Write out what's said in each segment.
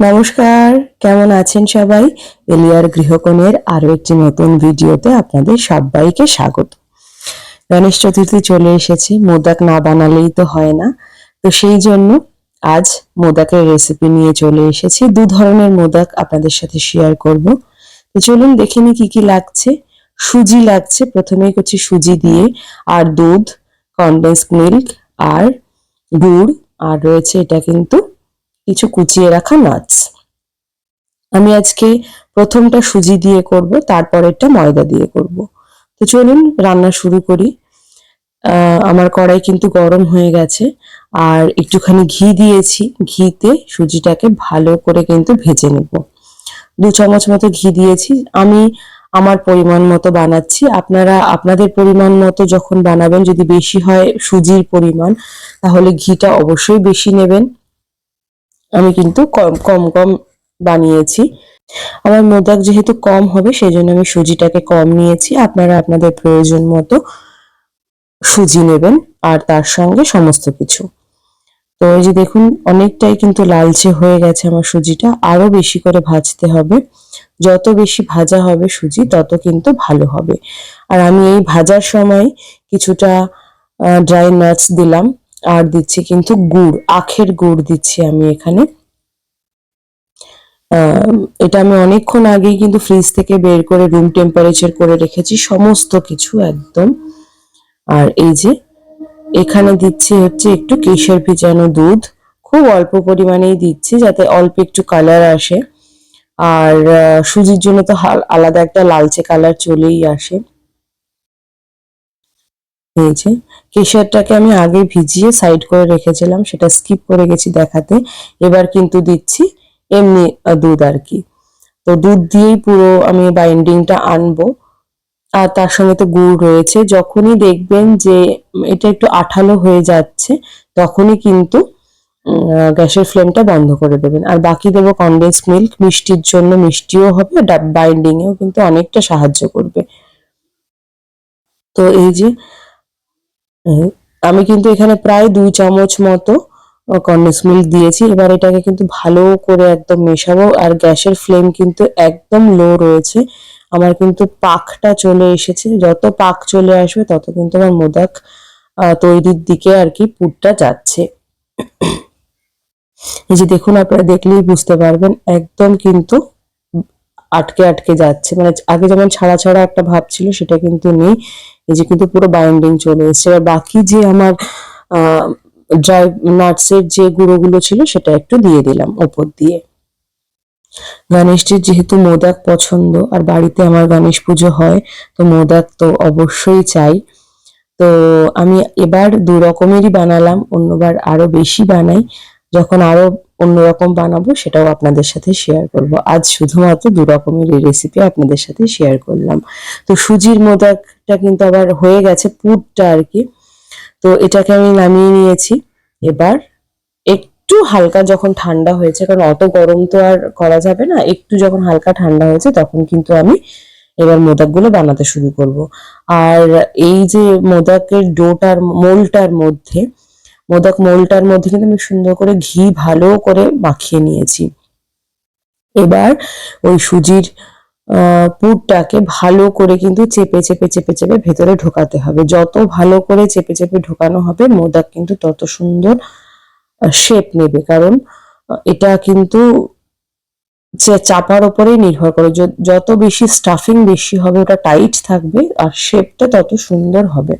নমস্কার, কেমন আছেন সবাই? এলিয়ার গৃহকোণের আরও একটি নতুন ভিডিওতে আপনাদের সবাইকে স্বাগত। গণেশ চতুর্থী চলে এসেছে, মোদাক না বানালেই তো হয় না। তো সেই জন্য আজ মোদাকের রেসিপি নিয়ে চলে এসেছি। দু ধরনের মোদাক আপনাদের সাথে শেয়ার করব। তো চলুন দেখে নি কি কি লাগছে। সুজি লাগছে, প্রথমেই করছি সুজি দিয়ে, আর দুধ কনডেন্স মিল্ক আর গুড়, আর রয়েছে এটা কিন্তু কিছু কুচিয়ে রাখা নাটস আমি আজকে প্রথমটা সুজি দিয়ে করব, তারপরেরটা ময়দা দিয়ে করব। তো চলুন রান্না শুরু করি। আমার কড়াই কিন্তু গরম হয়ে গেছে, আর একটুখানি ঘি দিয়েছি। ঘিতে সুজিটাকে ভালো করে কিন্তু ভেজে নেব। দু চামচ মতো ঘি দিয়েছি। আমি আমার পরিমাণ মতো বানাচ্ছি। আপনারা, আপনাদের পরিমাণ মতো যখন বানাবেন, যদি বেশি হয় সুজির পরিমাণ, তাহলে ঘিটা অবশ্যই বেশি নেবেন। আমি কিন্তু কম কম কম বানিয়েছি। আমার মোদক যেহেতু কম হবে সেই জন্য আমি সুজিটাকে কম নিয়েছি। আপনারা আপনাদের প্রয়োজন মতো সুজি নেবেন, আর তার সঙ্গে সমস্ত কিছু। তো এই যে দেখুন, অনেকটাই কিন্তু লালচে হয়ে গেছে আমার সুজিটা। আরও বেশি করে ভাজতে হবে। যত বেশি ভাজা হবে সুজি, তত কিন্তু ভালো হবে। আর আমি এই ভাজার সময় কিছুটা ড্রাই নাটস দিলাম। আর দিচ্ছি কিন্তু গুড়, আখের গুড় দিচ্ছি আমি এখানে। এটা আমি অনেকক্ষণ আগেই কিন্তু ফ্রিজ থেকে বের করে রুম টেম্পারেচার করে রেখেছি, সমস্ত কিছু একদম। আর এই যে, এখানে দিচ্ছি হচ্ছে একটু কেশর ভিজানো দুধ, খুব অল্প পরিমাণেই দিচ্ছি যাতে অল্প একটু কালার আসে। আর সুজির জন্য তো আলাদা একটা লালচে কালার চলেই আসে। যে, কেশরটাকে আমি আগে ভিজিয়ে সাইড করে রেখেছিলাম, সেটা স্কিপ করে গেছি দেখাতে। এবার কিন্তু দিচ্ছি এমনি দুধ আর কি। তো দুধ দিয়েই পুরো আমি বাইন্ডিংটা আনব। আর তার সঙ্গে তো গুড় রয়েছে। যখনই দেখবেন যে এটা একটু আঠালো হয়ে যাচ্ছে, তখনই কিন্তু গ্যাসের ফ্লেমটা বন্ধ করে দেবেন। আর বাকি দেবো কনডেন্স মিল্ক মিষ্টির জন্য মিষ্টিও হবে বাইন্ডিংয়েও কিন্তু অনেকটা সাহায্য করবে। তো এই যে আমি কিন্তু এখানে প্রায় দুই চামচ মতো কন্ডেন্স মিল্ক দিয়েছি। এবার এটাকে কিন্তু ভালো করে একদম মেশাবো। আর গ্যাসের ফ্লেম কিন্তু একদম লো রয়েছে। আমার কিন্তু পাকটা চলে এসেছে। যত পাক চলে আসবে, তত কিন্তু আমার মোদাক তৈরির দিকে আর কি পুরটা যাচ্ছে। এই যে দেখুন, আপনারা দেখলেই বুঝতে পারবেন, একদম কিন্তু আটকে আটকে যাচ্ছে। মানে আগে যেমন ছাড়া ছাড়া একটা ভাব ছিল, সেটা কিন্তু নেই। এই যে কিন্তু পুরো বাইন্ডিং চলে এসেছে। এবার বাকি যে আমার ড্রাই নাটসের যে গুঁড়োগুলো ছিল, সেটা একটু দিয়ে দিলাম ওপর দিয়ে। গণেশজির যেহেতু মোদক পছন্দ, আর বাড়িতে আমার গণেশ পুজো হয়, তো মোদক তো অবশ্যই চাই। তো আমি এবার দু রকমেরই বানালাম, অন্যবার আরও বেশি বানাই। যখন আরও অন্যরকম বানাবো সেটাও আপনাদের সাথে শেয়ার করব। আজ শুধুমাত্র দু রকমের এই রেসিপি আপনাদের সাথে শেয়ার করলাম। তো সুজির মোদাকটা কিন্তু আবার হয়ে গেছে পুরটা আর কি তো এটাকে আমি নামিয়ে নিয়েছি। এবার একটু হালকা যখন ঠান্ডা হয়েছে, কারণ অত গরম তো আর করা যাবে না, একটু যখন হালকা ঠান্ডা হয়েছে তখন কিন্তু আমি এবার মোদকগুলো বানাতে শুরু করব। আর এই যে মোদাকের ডোটার, মোলটার মধ্যে মোদক মোলটার মধ্যে কিন্তু আমি সুন্দর করে ঘি ভালো করে মাখিয়ে নিয়েছি। এবার ওই সুজির পুরটাকে ভালো করে কিন্তু চেপে চেপে চেপে চেপে ভেতরে ঢোকাতে হবে। যত ভালো করে চেপে চেপে ঢোকানো হবে, মোদক কিন্তু তত সুন্দর শেপ নেবে। কারণ এটা কিন্তু চাপার উপরেই নির্ভর করে। যত বেশি স্টাফিং বেশি হবে, ওটা টাইট থাকবে, আর শেপটা তত সুন্দর হবে।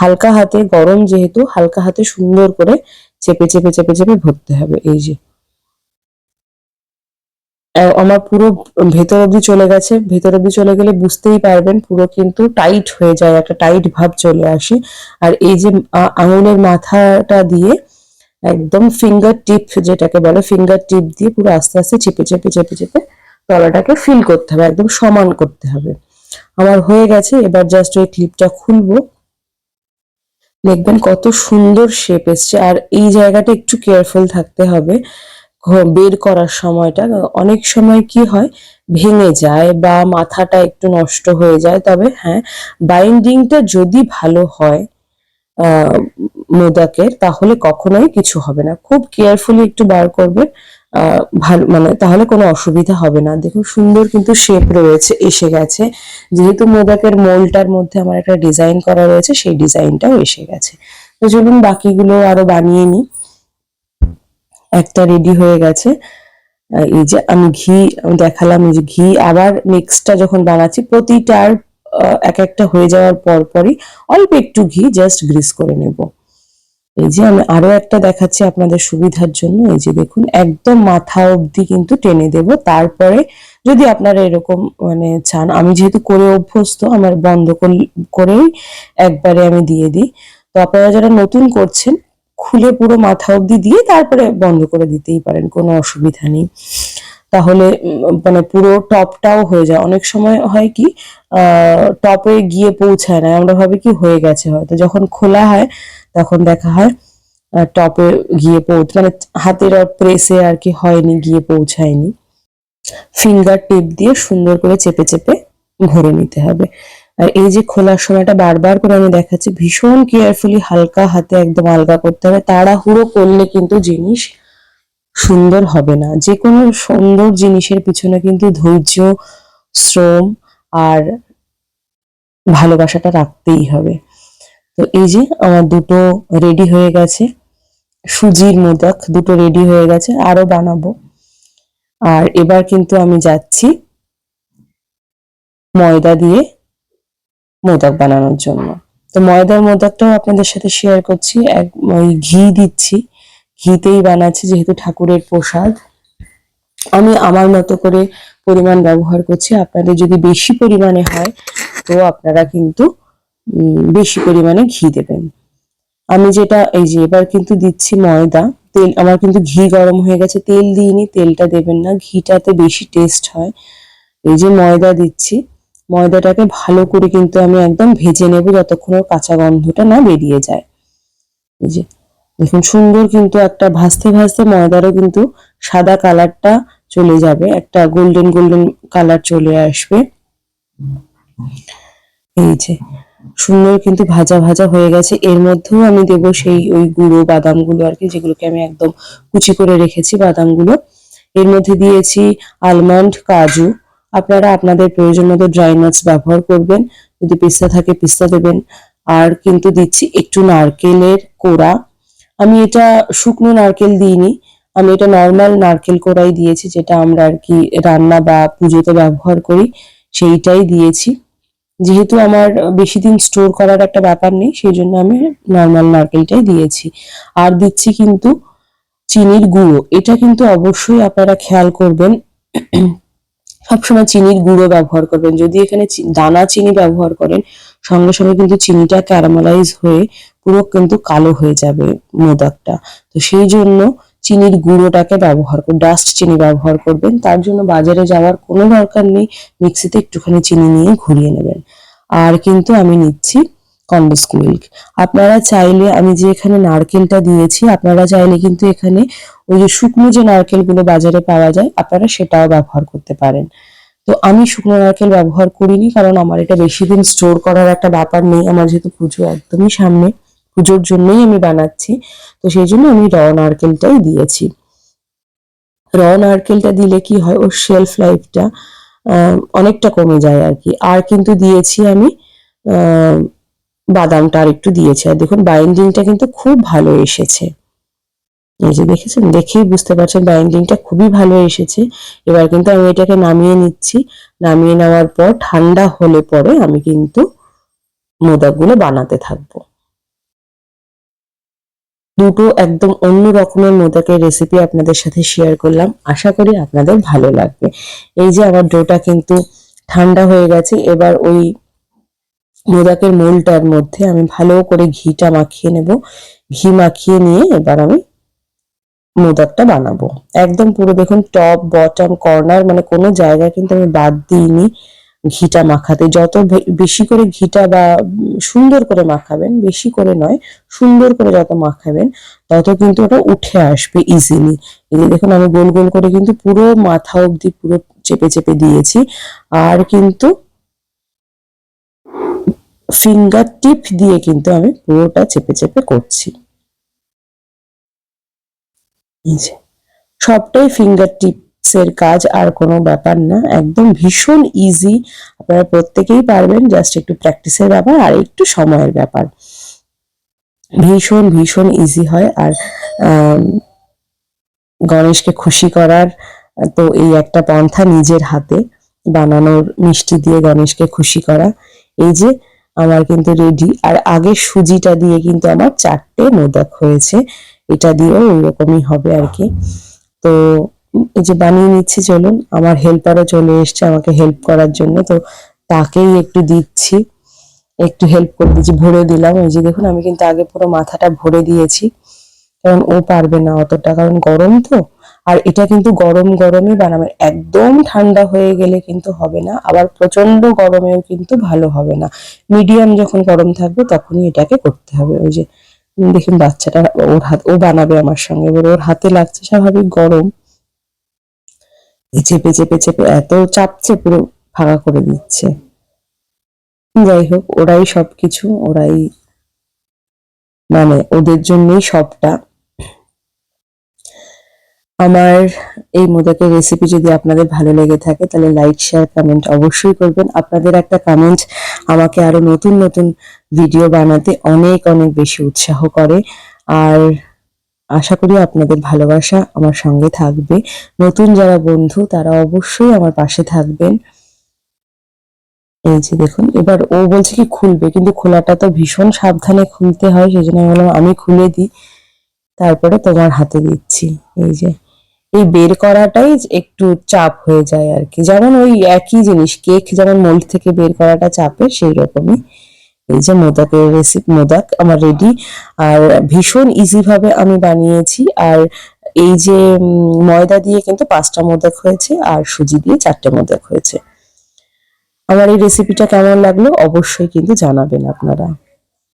হালকা হাতে, গরম যেহেতু, হালকা হাতে সুন্দর করে চেপে চেপে চেপে চেপে ভরতে হবে, এই যে। আমার পুরো ভেতর অব্দি চলে গেছে। ভেতর অব্দি চলে গেলে বুঝতেই পারবেন, পুরো কিন্তু টাইট হয়ে যায়, একটা টাইট ভাব চলে আসে। আর এই যে আঙুলের মাথাটা দিয়ে একদম ফিঙ্গার টিপ যেটাকে বলে ফিঙ্গার টিপ দিয়ে পুরো আস্তে আস্তে চেপে চেপে চেপে চেপে তলাটাকে ফিল করতে হবে, একদম সমান করতে হবে। আমার হয়ে গেছে, এবার জাস্ট ওই ক্লিপটা খুলবো। দেখবেন কত সুন্দর শেপ এসছে। আর এই জায়গাটা একটু কেয়ারফুল থাকতে হবে বের করার সময়টা। অনেক সময় কি হয়, ভেঙে যায় বা মাথাটা একটু নষ্ট হয়ে যায়। তবে হ্যাঁ বাইন্ডিংটা যদি ভালো হয় মোদকের তাহলে কখনোই কিছু হবে না। খুব কেয়ারফুলি একটু বার করবেন। ভালো মানে তাহলে কোনো অসুবিধা হবে না। দেখুন, সুন্দর কিন্তু শেপ রয়েছে, এসে গেছে। যেহেতু মোদাকের মোলটার মধ্যে আমার একটা ডিজাইন করা রয়েছে, সেই ডিজাইনটাও এসে গেছে। তো চলুন বাকিগুলো আরও বানিয়ে নিই। একটা রেডি হয়ে গেছে। এই যে আমি ঘি দেখালাম এই যে ঘি। আবার নেক্সটটা যখন বানাচ্ছি, প্রতিটার এক একটা হয়ে যাওয়ার পর পরই অল্প একটু ঘি জাস্ট গ্রিস করে নেব। এই যে আমি আরও একটা দেখাচ্ছি আপনাদের সুবিধার জন্য। এই যে দেখুন, একদম মাথা অবধি কিন্তু টেনে দেব। তারপরে যদি আপনারা এরকম মানে চান, আমি যেহেতু করে অভ্যস্ত, আমার বন্ধ করেই একবারে আমি দিয়ে দিই। তো আপনারা যারা নতুন করছেন, খুলে পুরো মাথা অবধি দিয়ে তারপরে বন্ধ করে দিতেই পারেন, কোনো অসুবিধা নেই। তাহলে মানে পুরো টপটাও হয়ে যায়। অনেক সময় হয় কি টপে গিয়ে পৌঁছায় না। আমরা ভাবি কি হয়ে গেছে হয়তো। যখন খোলা হয় তখন দেখা হয় টপে গিয়ে পৌঁছ মানে হাতের প্রেসে আর কি হয়নি, গিয়ে পৌঁছায়নি। ফিঙ্গার টিপ দিয়ে সুন্দর করে চেপে চেপে ভরে নিতে হবে। আর এই যে খোলার সময়টা বারবার করে আমি দেখাচ্ছি, ভীষণ কেয়ারফুলি হালকা হাতে একদম আলগা করতে হবে। তাড়াহুড়ো করলে কিন্তু জিনিস সুন্দর হবে না। যে কোনো সুন্দর জিনিসের পিছনে কিন্তু ধৈর্য, শ্রম আর ভালোবাসাটা রাখতেই হবে। তো এই যে আমার দুটো রেডি হয়ে গেছে। সুজির মোদক দুটো রেডি হয়ে গেছে, আরও বানাবো। আর এবার কিন্তু আমি যাচ্ছি ময়দা দিয়ে মোদক বানানোর জন্য। তো ময়দার মোদকটাও আপনাদের সাথে শেয়ার করছি। এক, ওই ঘি দিচ্ছি। ঘিতেই বানাচ্ছি যেহেতু ঠাকুরের প্রসাদ। আমি আমার মতো করে পরিমাণ ব্যবহার করছি। আপনাদের যদি বেশি পরিমাণে হয়, তো আপনারা কিন্তু বেশি পরিমাণে ঘি দেবেন। আমি যেটা, এই যে এবার কিন্তু দিচ্ছি ময়দা, তেল, আমার কিন্তু ঘি গরম হয়ে গেছে, তেল দিইনি, তেলটা দেবেন না, ঘিটাতে বেশি টেস্ট হয়। এই যে ময়দা দিচ্ছি, ময়দাটাকে ভালো করে কিন্তু আমি একদম ভেজে নেব যতক্ষণ ওর কাঁচা গন্ধটা না বেরিয়ে যায়। এই যে, দেখুন সুন্দর কিন্তু একটা ভাজতে ভাজতে ময়দারও কিন্তু সাদা কালারটা চলে যাবে, একটা গোল্ডেন গোল্ডেন কালার চলে আসবে। এই যে সুন্দর কিন্তু ভাজা ভাজা হয়ে গেছে। এর মধ্যেও আমি দেব সেই ওই গুঁড়ো বাদামগুলো আর কি, যেগুলোকে আমি একদম কুচি করে রেখেছি বাদামগুলো। এর মধ্যে দিয়েছি আলমন্ড কাজু। আপনারা আপনাদের প্রয়োজন মতো ড্রাই নাটস ব্যবহার করবেন। যদি পিস্তা থাকে পিস্তা দেবেন। আর কিন্তু দিচ্ছি একটু নারকেলের কোড়া। আমি এটা শুকনো নারকেল দিইনি। আমি এটা নর্মাল নারকেল কোড়াই দিয়েছি, যেটা আমরা আর কি রান্না বা পুজোতে ব্যবহার করি। সেইটাই দিয়েছি। যেহেতু আমার বেশি দিন স্টোর করার একটা ব্যাপার নেই, সেই জন্য আমি নর্মাল নারকেলটাই দিয়েছি। আর দিচ্ছি কিন্তু চিনির গুঁড়ো। এটা কিন্তু অবশ্যই আপনারা খেয়াল করবেন, সবসময় চিনির গুঁড়ো ব্যবহার করবেন। যদি এখানে দানা চিনি ব্যবহার করেন, সঙ্গে সঙ্গে কিন্তু চিনিটা ক্যারামেলাইজ হয়ে পুরো কিন্তু কালো হয়ে যাবে মোদকটা। তো সেই জন্য চিনির গুঁড়োটাকে ব্যবহার ডাস্ট চিনি ব্যবহার করবেন। তার জন্য বাজারে যাওয়ার কোনো দরকার নেই, মিক্সিতে একটুখানি চিনি নিয়ে ঘুরিয়ে নেবেন। আর কিন্তু আমি নিচ্ছি কন্ডেন্সড মিল্ক। আপনারা চাইলে, আমি যে এখানে নারকেলটা দিয়েছি, আপনারা চাইলে কিন্তু এখানে ওই যে শুকনো যে নারকেলগুলো বাজারে পাওয়া যায়, আপনারা সেটাও ব্যবহার করতে পারেন। তো আমি শুকনো নারকেল ব্যবহার করিনি, কারণ আমার এটা বেশি দিন স্টোর করার একটা ব্যাপার নেই, আমার যেহেতু পুজো একদমই সামনে। পুজোর জন্যই আমি বানাচ্ছি। তো সেই জন্য আমি র নারকেলটাই দিয়েছি। র নারকেলটা দিলে কি হয়, ওর শেলফ লাইফটা অনেকটা কমে যায় আর কি। আর কিন্তু দিয়েছি আমি বাদামটা আর একটু দিয়েছি। আর দেখুন বাইন্ডিংটা কিন্তু খুব ভালো এসেছে। এই যে দেখেছেন? দেখেই বুঝতে পারছেন বাইন্ডিংটা খুবই ভালো এসেছে। এবার কিন্তু আমি এটাকে নামিয়ে নিচ্ছি। নামিয়ে নেওয়ার পর ঠান্ডা হলে পরে আমি কিন্তু মোদকগুলো বানাতে থাকব। দুটো একদম অন্য রকমের মোদকের রেসিপি আপনাদের সাথে শেয়ার করলাম। আশা করি আপনাদের ভালো লাগবে। এই যে আমার ডোটা কিন্তু ঠান্ডা হয়ে গেছে, এবার ওই মোদকের মোলটার মধ্যে আমি ভালো করে ঘিটা মাখিয়ে নেব। ঘি মাখিয়ে নিয়ে এবার আমি মোদকটা বানাবো। একদম পুরো দেখুন টপ বটম কর্নার মানে কোনো জায়গা কিন্তু আমি বাদ দিইনি। ঘিটা মাখাতে। যত বেশি করে ঘিটা বা সুন্দর করে মাখাবেন, বেশি করে নয়, সুন্দর করে যত মাখাবেন, তত কিন্তু ওটা উঠে আসবে ইজিলি এই যে দেখুন, আমি গোল গোল করে কিন্তু পুরো মাথা অবধি পুরো চেপে চেপে দিয়েছি। আর কিন্তু ফিঙ্গার টিপ দিয়ে কিন্তু আমি পুরোটা চেপে চেপে করছি। সবটাই ফিঙ্গার টিপসের কাজ আর কোনো ব্যাপার না। একদম ভীষণ ইজি আপনারা প্রত্যেকেই পারবেন জাস্ট একটু প্র্যাকটিসের ব্যাপার আর একটু সময়ের ব্যাপার। ভীষণ ভীষণ ইজি হয় আর গণেশকে খুশি করার তো এই একটা পন্থা নিজের হাতে বানানোর মিষ্টি দিয়ে গণেশকে খুশি করা। এই যে আমার কিন্তু রেডি আর আগে সুজিটা দিয়ে কিন্তু আমার চারটে মোদক হয়েছে। এটা দিয়েও ওই রকমই হবে আর কি। তো এই যে বানিয়ে নিচ্ছি, চলুন, আমার হেল্পারও চলে এসছে আমাকে হেল্প করার জন্য, তো তাকেই একটু দিচ্ছি। একটু হেল্প করে দিচ্ছি, ভরে দিলাম। এই যে দেখুন, আমি কিন্তু আগে পুরো মাথাটা ভরে দিয়েছি, কারণ ও পারবে না অতটা, কারণ গরম তো। আর এটা কিন্তু গরম গরমই বানাবে, একদম ঠান্ডা হয়ে গেলে কিন্তু হবে না, আবার প্রচণ্ড গরমেও কিন্তু ভালো হবে না। মিডিয়াম যখন গরম থাকবে, তখনই এটাকে করতে হবে। ওই যে, দেখুন, বাচ্চাটা ওর হাত, ও বানাবে আমার সঙ্গে, এবার ওর হাতে লাগছে স্বাভাবিক গরম। চেপে চেপে চেপে এত চাপছে, পুরো ফাঁকা করে দিচ্ছে। যাই হোক, ওরাই সবকিছু, ওরাই মানে ওদের জন্যই সবটা। আমার এই মোদকের রেসিপি যদি আপনাদের ভালো লেগে থাকে, তাহলে লাইক শেয়ার কমেন্ট অবশ্যই করবেন। আপনাদের একটা কমেন্ট আমাকে আরও নতুন নতুন ভিডিও বানাতে অনেক অনেক বেশি উৎসাহ করে। আর আশা করি আপনাদের ভালোবাসা আমার সঙ্গে থাকবে। নতুন যারা বন্ধু, তারা অবশ্যই আমার পাশে থাকবেন। এই যে দেখুন, এবার ও বলছে কি খুলবে, কিন্তু খোলাটা তো ভীষণ সাবধানে খুলতে হয়, সেই জন্য বললাম, আমি খুলে দিই, তারপরে তোমার হাতে দিচ্ছি। এই যে, এই বের করাটাই একটু চাপ হয়ে যায় আর কি। যেমন ওই একই জিনিস, কেক যেমন মোল্ড থেকে বের করাটা চাপে সেই রকমই। এই যে মোদাকের রেসিপি মোদাক আমার রেডি আর ভীষণ ইজিভাবে আমি বানিয়েছি, আর এই যে ময়দা দিয়ে কিন্তু পাঁচটা মোদাক হয়েছে, আর সুজি দিয়ে চারটে মোদাক হয়েছে। আমার এই রেসিপিটা কেমন লাগল অবশ্যই কিন্তু জানাবেন আপনারা।